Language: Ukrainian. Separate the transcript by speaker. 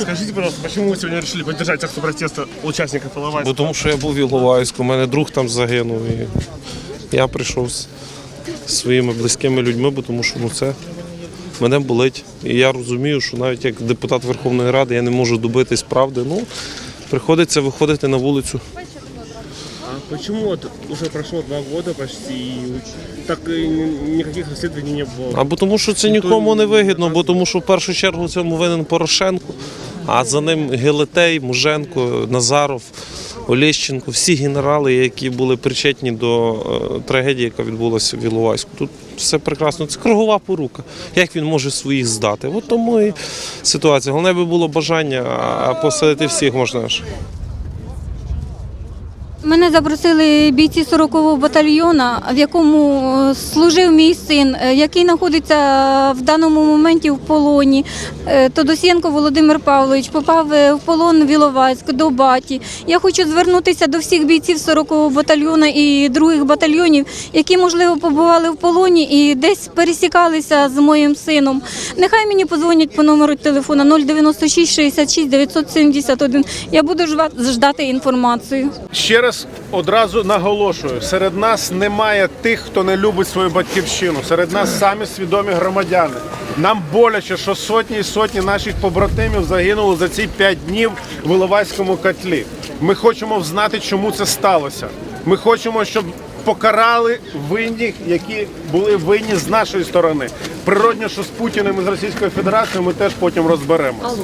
Speaker 1: Скажите, пожалуйста, почему вы сегодня решили поддержать акцию протеста участников Иловайска?
Speaker 2: Бо тому що я був в Іловайську, у мене друг там загинув. І я прийшов з своїми близькими людьми, бо тому що ну, це мене болить. І я розумію, що навіть як депутат Верховної Ради я не можу добитись правди. Ну, приходиться виходити на вулицю.
Speaker 1: А почему вот уже прошло два года почти, и так и ни- никаких расследований не было?
Speaker 2: Або тому, що це нікому не вигідно, бо тому що в першу чергу в цьому винен Порошенко, а за ним Гелетей, Муженко, Назаров, Оліщенко всі генерали, які були причетні до е, трагедії, яка відбулася в Іловайську. Тут все прекрасно. Це кругова порука. Як він може своїх здати? От тому і ситуація. Головне би було бажання, а посадити всіх можна ж.
Speaker 3: Мене запросили бійці 40-го батальйона, в якому е, служив мій син, е, який знаходиться в даному моменті в полоні. Е, Тодосєнко Володимир Павлович попав в полон в Іловайськ до баті. Я хочу звернутися до всіх бійців 40-го батальйону і других батальйонів, які, можливо, побували в полоні і десь пересікалися з моїм сином. Нехай мені подзвонять по номеру телефона 096 66 971. Я буду ждати інформацію.
Speaker 4: Ще раз одразу наголошую: серед нас немає тих, хто не любить свою батьківщину. Серед нас самі свідомі громадяни. Нам боляче, що сотні і сотні наших побратимів загинули за ці п'ять днів в Іловайському котлі. Ми хочемо знати, чому це сталося. Ми хочемо, щоб покарали винних, які були винні з нашої сторони. Природно, що з Путіним і з Російською Федерацією ми теж потім розберемося.